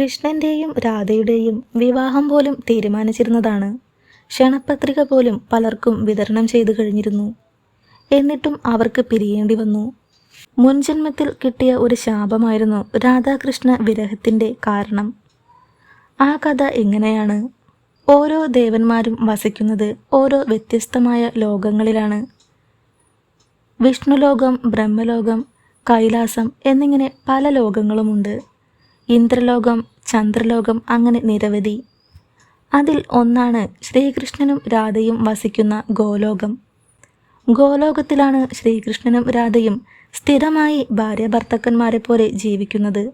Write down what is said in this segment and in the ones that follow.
കൃഷ്ണന്റെയും രാധയുടെയും വിവാഹം പോലും തീരുമാനിച്ചിരുന്നതാണ്. ക്ഷണപത്രിക പോലും പലർക്കും വിതരണം ചെയ്തു കഴിഞ്ഞിരുന്നു. എന്നിട്ടും അവർക്ക് പിരിയേണ്ടി വന്നു. മുൻജന്മത്തിൽ കിട്ടിയ ഒരു ശാപമായിരുന്നു രാധാകൃഷ്ണ വിരഹത്തിന്റെ കാരണം. ആ കഥ എങ്ങനെയാണ്? ഓരോ ദേവന്മാരും വസിക്കുന്നത് ഓരോ വ്യത്യസ്തമായ ലോകങ്ങളിലാണ്. വിഷ്ണുലോകം ബ്രഹ്മലോകം കൈലാസം എന്നിങ്ങനെ പല ലോകങ്ങളുമുണ്ട്. ഇന്ദ്രലോകം ചന്ദ്രലോകം അങ്ങനെ നിരവധി. അതിൽ ഒന്നാണ് ശ്രീകൃഷ്ണനും രാധയും വസിക്കുന്ന ഗോലോകം. ഗോലോകത്തിലാണ് ശ്രീകൃഷ്ണനും രാധയും സ്ഥിരമായി ഭാര്യ ഭർത്താക്കന്മാരെ പോലെ ജീവിക്കുന്നത്.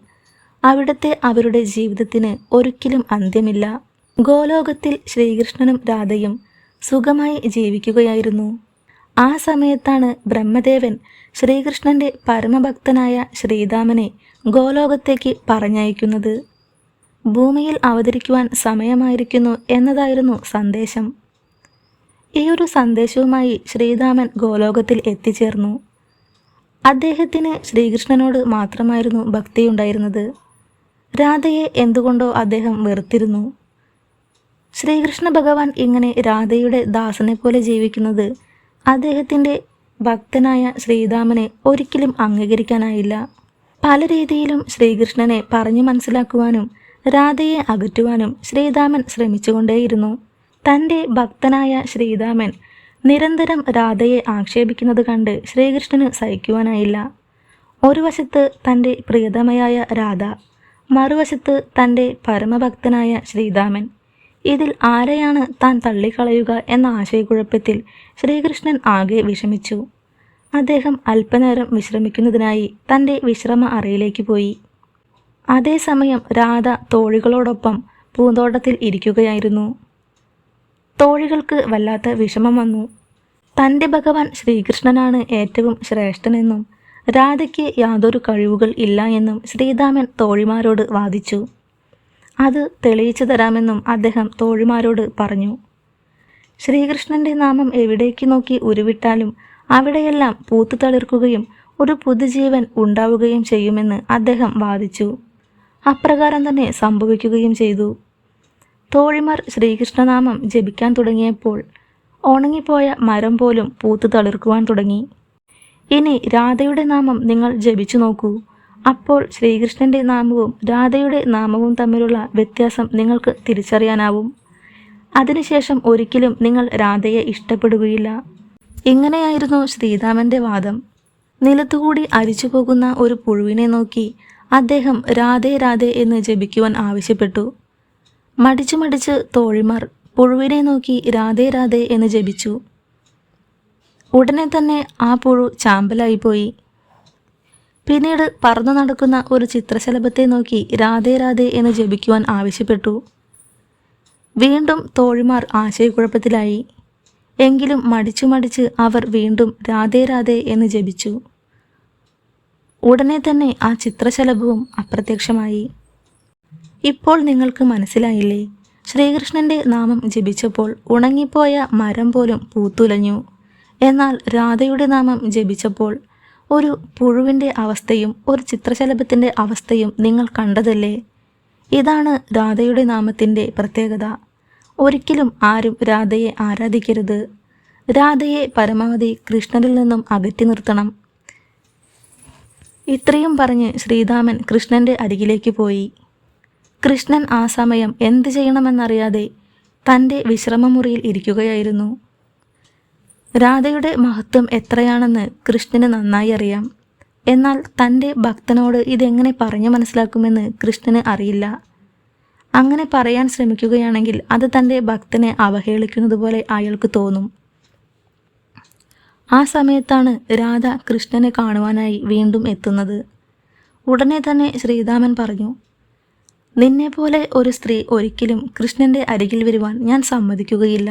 അവിടുത്തെ അവരുടെ ജീവിതത്തിന് ഒരിക്കലും അന്ത്യമില്ല. ഗോലോകത്തിൽ ശ്രീകൃഷ്ണനും രാധയും സുഖമായി ജീവിക്കുകയായിരുന്നു. ആ സമയത്താണ് ബ്രഹ്മദേവൻ ശ്രീകൃഷ്ണന്റെ പരമഭക്തനായ ശ്രീരാമനെ ഗോലോകത്തേക്ക് പറഞ്ഞയക്കുന്നത് ഭൂമിയിൽ അവതരിക്കുവാൻ സമയമായിരിക്കുന്നു എന്നതായിരുന്നു സന്ദേശം. ഈ ഒരു സന്ദേശവുമായി ശ്രീരാമൻ ഗോലോകത്തിൽ എത്തിച്ചേർന്നു. അദ്ദേഹത്തിന് ശ്രീകൃഷ്ണനോട് മാത്രമായിരുന്നു ഭക്തിയുണ്ടായിരുന്നത്. രാധയെ എന്തുകൊണ്ടോ അദ്ദേഹം വെറുത്തിരുന്നു. ശ്രീകൃഷ്ണ ഭഗവാൻ ഇങ്ങനെ രാധയുടെ ദാസനെ പോലെ ജീവിക്കുന്നത് അദ്ദേഹത്തിന്റെ ഭക്തനായ ശ്രീരാമനെ ഒരിക്കലും അംഗീകരിക്കാനായില്ല. പല രീതിയിലും ശ്രീകൃഷ്ണനെ പറഞ്ഞു മനസ്സിലാക്കുവാനും രാധയെ അകറ്റുവാനും ശ്രീരാമൻ ശ്രമിച്ചുകൊണ്ടേയിരുന്നു. തന്റെ ഭക്തനായ ശ്രീരാമൻ നിരന്തരം രാധയെ ആക്ഷേപിക്കുന്നത് കണ്ട് ശ്രീകൃഷ്ണന് സഹിക്കുവാനായില്ല. ഒരു വശത്ത് തന്റെ പ്രിയതമയായ രാധ മറുവശത്ത് തന്റെ പരമഭക്തനായ ശ്രീരാമൻ. ഇതിൽ ആരെയാണ് താൻ തള്ളിക്കളയുക എന്ന ആശയക്കുഴപ്പത്തിൽ ശ്രീകൃഷ്ണൻ ആകെ വിഷമിച്ചു. അദ്ദേഹം അല്പനേരം വിശ്രമിക്കുന്നതിനായി തന്റെ വിശ്രമ അറയിലേക്ക് പോയി. അതേസമയം രാധ തോഴികളോടൊപ്പം പൂന്തോട്ടത്തിൽ ഇരിക്കുകയായിരുന്നു. തോഴികൾക്ക് വല്ലാത്ത വിഷമം വന്നു. തന്റെ ഭഗവാൻ ശ്രീകൃഷ്ണനാണ് ഏറ്റവും ശ്രേഷ്ഠനെന്നും രാധയ്ക്ക് യാതൊരു കഴിവുകൾ ഇല്ല എന്നും ശ്രീരാമൻ തോഴിമാരോട് വാദിച്ചു. അത് തെളിയിച്ചു തരാമെന്നും അദ്ദേഹം തോഴിമാരോട് പറഞ്ഞു. ശ്രീകൃഷ്ണന്റെ നാമം എവിടേക്ക് നോക്കി ഉരുവിട്ടാലും അവിടെയെല്ലാം പൂത്തു തളിർക്കുകയും ഒരു പുതുജീവൻ ഉണ്ടാവുകയും ചെയ്യുമെന്ന് അദ്ദേഹം വാദിച്ചു. അപ്രകാരം തന്നെ സംഭവിക്കുകയും ചെയ്തു. തോഴിമാർ ശ്രീകൃഷ്ണനാമം ജപിക്കാൻ തുടങ്ങിയപ്പോൾ ഉണങ്ങിപ്പോയ മരം പോലും പൂത്തു തളിർക്കുവാൻ തുടങ്ങി. ഇനി രാധയുടെ നാമം നിങ്ങൾ ജപിച്ചു നോക്കൂ. അപ്പോൾ ശ്രീകൃഷ്ണന്റെ നാമവും രാധയുടെ നാമവും തമ്മിലുള്ള വ്യത്യാസം നിങ്ങൾക്ക് തിരിച്ചറിയാനാവും. അതിനുശേഷം ഒരിക്കലും നിങ്ങൾ രാധയെ ഇഷ്ടപ്പെടുകയില്ല. ഇങ്ങനെയായിരുന്നു ശ്രീരാമന്റെ വാദം? നിലത്തുകൂടി അരിച്ചു പോകുന്ന ഒരു പുഴുവിനെ നോക്കി അദ്ദേഹം രാധേ രാധേ എന്ന് ജപിക്കുവാൻ ആവശ്യപ്പെട്ടു. മടിച്ചു മടിച്ച് തോഴിമാർ പുഴുവിനെ നോക്കി രാധേ രാധേ എന്ന് ജപിച്ചു. ഉടനെ തന്നെ ആ പുഴു ചാമ്പലായിപ്പോയി പിന്നീട് പറന്നു നടക്കുന്ന ഒരു ചിത്രശലഭത്തെ നോക്കി രാധേ രാധേ എന്ന് ജപിക്കുവാൻ ആവശ്യപ്പെട്ടു. വീണ്ടും തോഴിമാർ ആശയക്കുഴപ്പത്തിലായി. എങ്കിലും മടിച്ചു മടിച്ച് അവർ വീണ്ടും രാധേ രാധേ എന്ന് ജപിച്ചു. ഉടനെ തന്നെ ആ ചിത്രശലഭവും അപ്രത്യക്ഷമായി. ഇപ്പോൾ നിങ്ങൾക്ക് മനസ്സിലായില്ലേ? ശ്രീകൃഷ്ണന്റെ നാമം ജപിച്ചപ്പോൾ ഉണങ്ങിപ്പോയ മരം പോലും പൂത്തുലഞ്ഞു. എന്നാൽ രാധയുടെ നാമം ജപിച്ചപ്പോൾ ഒരു പുഴുവിന്റെ അവസ്ഥയും ഒരു ചിത്രശലഭത്തിന്റെ അവസ്ഥയും നിങ്ങൾ കണ്ടതല്ലേ? ഇതാണ് രാധയുടെ നാമത്തിന്റെ പ്രത്യേകത. ഒരിക്കലും ആരും രാധയെ ആരാധിക്കരുത്. രാധയെ പരമാവധി കൃഷ്ണനിൽ നിന്നും അകറ്റി നിർത്തണം. ഇത്രയും പറഞ്ഞ് ശ്രീരാമൻ കൃഷ്ണന്റെ അരികിലേക്ക് പോയി. കൃഷ്ണൻ ആ സമയം എന്ത് ചെയ്യണമെന്നറിയാതെ തന്റെ വിശ്രമമുറിയിൽ ഇരിക്കുകയായിരുന്നു. രാധയുടെ മഹത്വം എത്രയാണെന്ന് കൃഷ്ണന് നന്നായി അറിയാം. എന്നാൽ തന്റെ ഭക്തനോട് ഇതെങ്ങനെ പറഞ്ഞു മനസ്സിലാക്കുമെന്ന് കൃഷ്ണന് അറിയില്ല. അങ്ങനെ പറയാൻ ശ്രമിക്കുകയാണെങ്കിൽ അത് തന്റെ ഭക്തനെ അവഹേളിക്കുന്നത് പോലെ അയാൾക്ക് തോന്നും. ആ സമയത്താണ് രാധ കൃഷ്ണനെ കാണുവാനായി വീണ്ടും എത്തുന്നത്. ഉടനെ തന്നെ ശ്രീരാമൻ പറഞ്ഞു നിന്നെപ്പോലെ ഒരു സ്ത്രീ ഒരിക്കലും കൃഷ്ണന്റെ അരികിൽ വരുവാൻ ഞാൻ സമ്മതിക്കുകയില്ല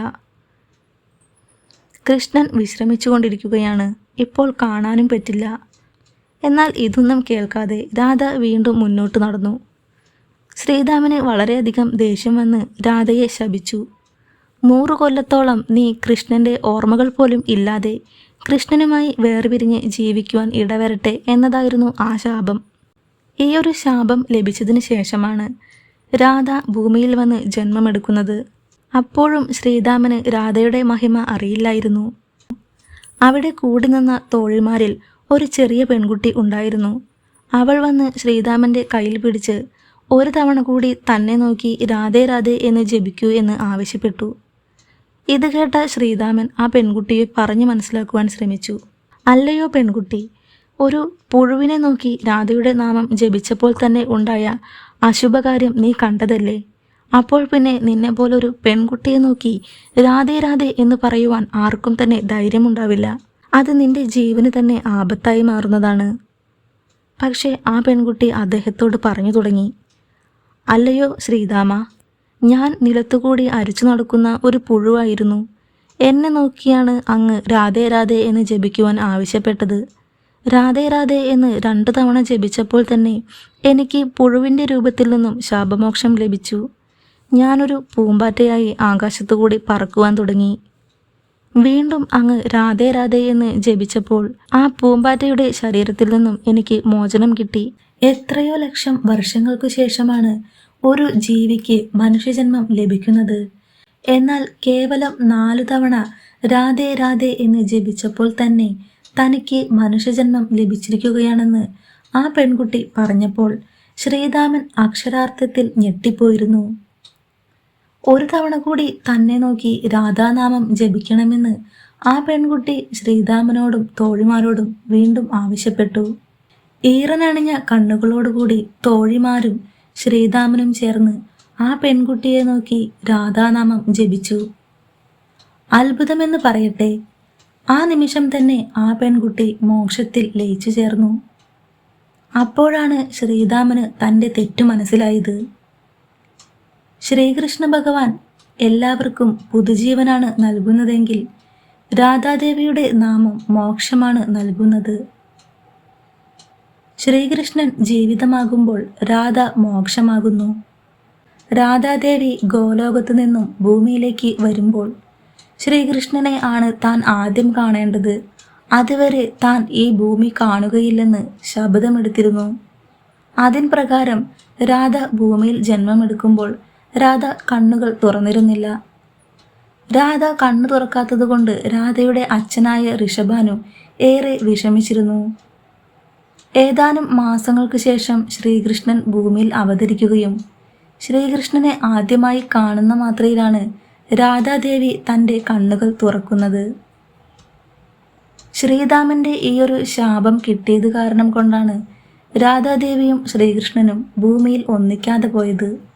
കൃഷ്ണൻ വിശ്രമിച്ചുകൊണ്ടിരിക്കുകയാണ്. ഇപ്പോൾ കാണാനും പറ്റില്ല. എന്നാൽ ഇതൊന്നും കേൾക്കാതെ രാധ വീണ്ടും മുന്നോട്ട് നടന്നു. ശ്രീരാമന് വളരെയധികം ദേഷ്യം വന്ന് രാധയെ ശപിച്ചു. നൂറു കൊല്ലത്തോളം നീ കൃഷ്ണന്റെ ഓർമ്മകൾ പോലും ഇല്ലാതെ കൃഷ്ണനുമായി വേർപിരിഞ്ഞ് ജീവിക്കുവാൻ ഇടവരട്ടെ എന്നതായിരുന്നു ആ ശാപം. ഈ ഒരു ശാപം ലഭിച്ചതിന് ശേഷമാണ് രാധ ഭൂമിയിൽ വന്ന് ജന്മമെടുക്കുന്നത്. അപ്പോഴും ശ്രീരാമന് രാധയുടെ മഹിമ അറിയില്ലായിരുന്നു. അവിടെ കൂടി നിന്ന തോഴിമാരിൽ ഒരു ചെറിയ പെൺകുട്ടി ഉണ്ടായിരുന്നു. അവൾ വന്ന് ശ്രീരാമന്റെ കയ്യിൽ പിടിച്ച് ഒരു തവണ കൂടി തന്നെ നോക്കി രാധേ രാധേ എന്ന് ജപിക്കൂ എന്ന് ആവശ്യപ്പെട്ടു. ഇത് കേട്ട ശ്രീരാമൻ ആ പെൺകുട്ടിയെ പറഞ്ഞു മനസ്സിലാക്കുവാൻ ശ്രമിച്ചു. അല്ലയോ പെൺകുട്ടി ഒരു പുഴുവിനെ നോക്കി രാധയുടെ നാമം ജപിച്ചപ്പോൾ തന്നെ ഉണ്ടായ അശുഭകാര്യം നീ കണ്ടതല്ലേ? അപ്പോൾ പിന്നെ നിന്നെ പോലൊരു പെൺകുട്ടിയെ നോക്കി രാധേ രാധേ എന്ന് പറയുവാൻ ആർക്കും തന്നെ ധൈര്യമുണ്ടാവില്ല. അത് നിന്റെ ജീവന് തന്നെ ആപത്തായി മാറുന്നതാണ്. പക്ഷേ ആ പെൺകുട്ടി അദ്ദേഹത്തോട് പറഞ്ഞു തുടങ്ങി. അല്ലയോ ശ്രീദാമ ഞാൻ നിലത്തുകൂടി അരിച്ചു നടക്കുന്ന ഒരു പുഴുവായിരുന്നു. എന്നെ നോക്കിയാണ് അങ്ങ് രാധേ രാധേ എന്ന് ജപിക്കുവാൻ ആവശ്യപ്പെട്ടത്. രാധേ രാധേ എന്ന് രണ്ടു തവണ ജപിച്ചപ്പോൾ തന്നെ എനിക്ക് പുഴുവിന്റെ രൂപത്തിൽ നിന്നും ശാപമോക്ഷം ലഭിച്ചു. ഞാനൊരു പൂമ്പാറ്റയായി ആകാശത്തുകൂടി പറക്കുവാൻ തുടങ്ങി. വീണ്ടും അങ്ങ് രാധേ രാധേ എന്ന് ജപിച്ചപ്പോൾ ആ പൂമ്പാറ്റയുടെ ശരീരത്തിൽ നിന്നും എനിക്ക് മോചനം കിട്ടി. എത്രയോ ലക്ഷം വർഷങ്ങൾക്കു ശേഷമാണ് ഒരു ജീവിക്ക് മനുഷ്യജന്മം ലഭിക്കുന്നത്. എന്നാൽ കേവലം നാലു തവണ രാധേ രാധേ എന്ന് ജപിച്ചപ്പോൾ തന്നെ തനിക്ക് മനുഷ്യജന്മം ലഭിച്ചിരിക്കുകയാണെന്ന് ആ പെൺകുട്ടി പറഞ്ഞപ്പോൾ ശ്രീരാമൻ അക്ഷരാർത്ഥത്തിൽ ഞെട്ടിപ്പോയിരുന്നു. ഒരു തവണ കൂടി തന്നെ നോക്കി രാധാനാമം ജപിക്കണമെന്ന് ആ പെൺകുട്ടി ശ്രീരാമനോടും തോഴിമാരോടും വീണ്ടും ആവശ്യപ്പെട്ടു. ഈറനണിഞ്ഞ കണ്ണുകളോടുകൂടി തോഴിമാരും ശ്രീധാമനും ചേർന്ന് ആ പെൺകുട്ടിയെ നോക്കി രാധാനാമം ജപിച്ചു. അത്ഭുതമെന്ന് പറയട്ടെ ആ നിമിഷം തന്നെ ആ പെൺകുട്ടി മോക്ഷത്തിൽ ലയിച്ചു ചേർന്നു. അപ്പോഴാണ് ശ്രീരാമന് തന്റെ തെറ്റു മനസ്സിലായത്. ശ്രീകൃഷ്ണ ഭഗവാൻ എല്ലാവർക്കും പുതുജീവനാണ് നൽകുന്നതെങ്കിൽ രാധാദേവിയുടെ നാമം മോക്ഷമാണ് നൽകുന്നത്. ശ്രീകൃഷ്ണൻ ജീവിതമാകുമ്പോൾ രാധ മോക്ഷമാകുന്നു. രാധാദേവി ഗോലോകത്തു നിന്നും ഭൂമിയിലേക്ക് വരുമ്പോൾ ശ്രീകൃഷ്ണനെ ആണ് താൻ ആദ്യം കാണേണ്ടത്. അതുവരെ താൻ ഈ ഭൂമി കാണുകയില്ലെന്ന് ശബ്ദമെടുത്തിരുന്നു അതിൻ പ്രകാരം രാധ ഭൂമിയിൽ ജന്മമെടുക്കുമ്പോൾ രാധ കണ്ണുകൾ തുറന്നിരുന്നില്ല. രാധ കണ്ണു തുറക്കാത്തതുകൊണ്ട് രാധയുടെ അച്ഛനായ ഋഷഭാനു ഏറെ വിഷമിച്ചിരുന്നു. ഏതാനും മാസങ്ങൾക്ക് ശേഷം ശ്രീകൃഷ്ണൻ ഭൂമിയിൽ അവതരിക്കുകയും ശ്രീകൃഷ്ണനെ ആദ്യമായി കാണുന്ന മാത്രയിലാണ് രാധാദേവി തന്റെ കണ്ണുകൾ തുറക്കുന്നത്. ശ്രീരാമന്റെ ഈ ഒരു ശാപം കിട്ടിയത് കാരണം കൊണ്ടാണ് രാധാദേവിയും ശ്രീകൃഷ്ണനും ഭൂമിയിൽ ഒന്നിക്കാതെ പോയത്.